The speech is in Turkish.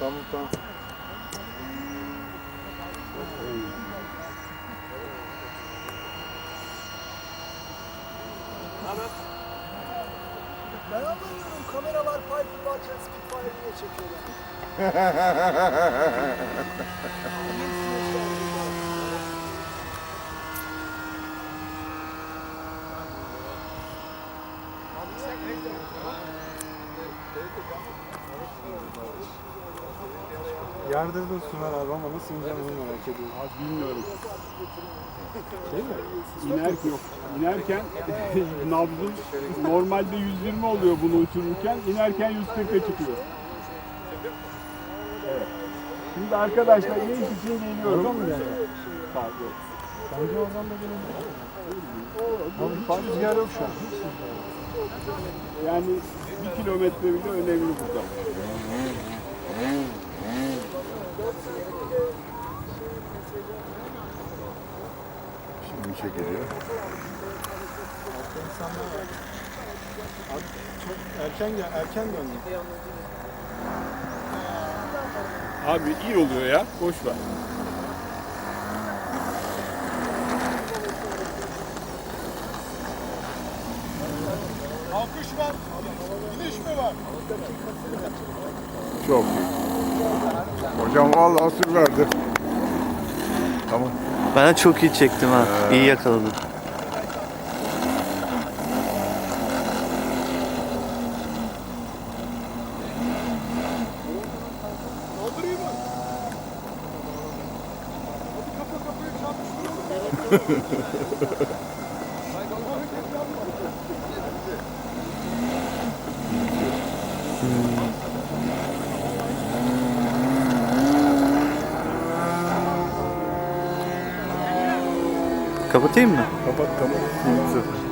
Tamam tamam. Ben anlamıyorum. Kamera var, pipe varken Spitfire niye çekiyorlar? Yardırdın Sümer abi ama nasıl ineceğim onu merak ediyorum. Abi bilmiyorum. Değil mi? İner, yok. İnerken nabzın normalde 120 oluyor bunu uçururken inerken 140'a çıkıyor. Evet. Şimdi arkadaşlar iniş için geliyorum. Oradan mı? Tabii. yok. Bence oradan da gelebilir. Abi hiç rüzgar yok şu an. Yani bir kilometre bile önemli burada. Şimdi. Abi çok erken gel erken döndün. Abi iyi oluyor ya. Boş ver. Kalkış var. İniş mi var? Çok iyi. Hocam vallahi sır verdi. Tamam. Ben çok iyi çektim ha. İyi yakaladım. Kaldırayım Kapatayım mı? Kapat kapat.